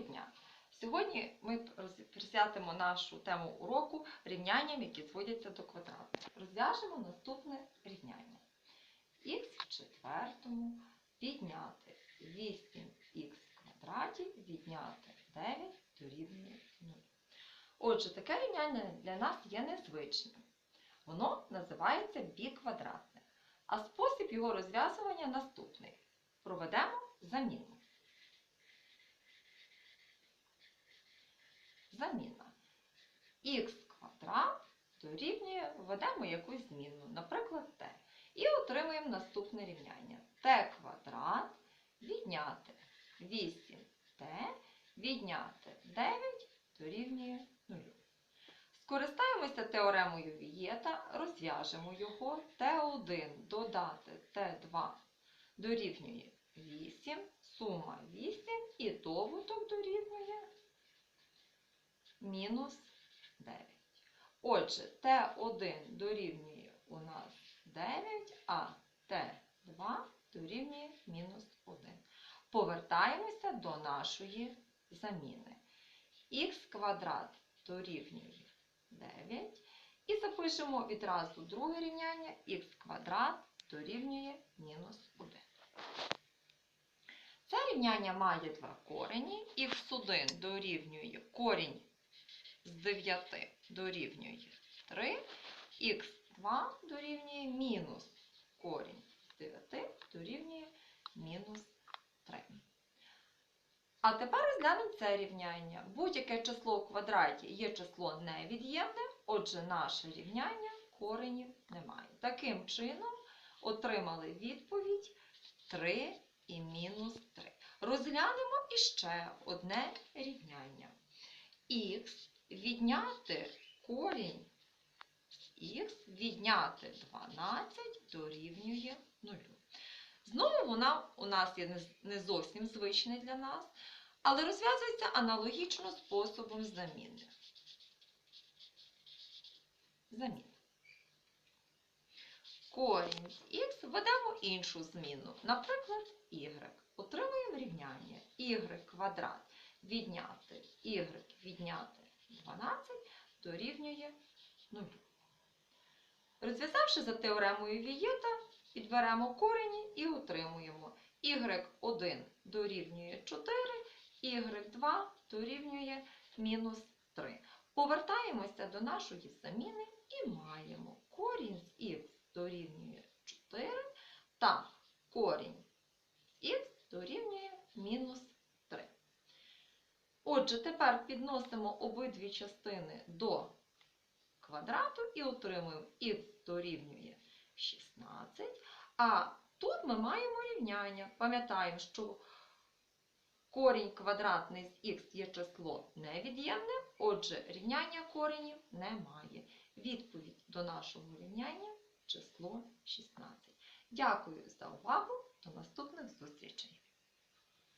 дня! Сьогодні ми присвятимо нашу тему уроку рівнянням, які зводяться до квадрату. Розв'яжемо наступне рівняння. х в четвертому відняти 8х в квадраті відняти 9 дорівнює 0. Отже, таке рівняння для нас є незвичним. Воно називається біквадратне. А спосіб його розв'язування наступний. Проведемо заміну. Заміна. х квадрат дорівнює, введемо якусь зміну, наприклад, t. І отримуємо наступне рівняння. t квадрат відняти 8t відняти 9 дорівнює 0. Скористаємося теоремою Вієта, розв'яжемо його. Т1 додати Т2 дорівнює 8, сума 8 і добуток дорівнює мінус 9. Отже, Т1 дорівнює у нас 9, а Т2 дорівнює мінус 1. Повертаємося до нашої заміни. Х квадрат дорівнює 9. І запишемо відразу друге рівняння х квадрат дорівнює мінус 1. Це рівняння має два корені. х1 дорівнює корінь з 9 дорівнює 3, х2 дорівнює мінус корінь з 9 дорівнює мінус 3. А тепер розглянемо це рівняння. Будь-яке число у квадраті є число невід'ємне, отже, наше рівняння коренів немає. Таким чином, отримали відповідь 3 і мінус 3. Розглянемо іще одне рівняння. Х відняти корінь х відняти 12 дорівнює 0. Знову вона у нас є не- зовсім звичний для нас, але розв'язується аналогічно способом заміни. Заміна. Корінь х введемо іншу зміну, наприклад, y. Отримуємо рівняння y квадрат відняти y відняти 12 дорівнює 0. Розв'язавши за теоремою Вієта, підберемо корені і отримуємо y1 дорівнює 4, y2 дорівнює мінус 3. Повертаємося до нашої заміни і маємо корінь з х дорівнює 4 та корінь з х дорівнює мінус 3. Отже, тепер підносимо обидві частини до квадрату і отримуємо х дорівнює 16. А тут ми маємо рівняння. Пам'ятаємо, що корінь квадратний з х є число невід'ємне, отже, рівняння коренів немає. Відповідь до нашого рівняння число 16. Дякую за увагу. До наступних зустрічей!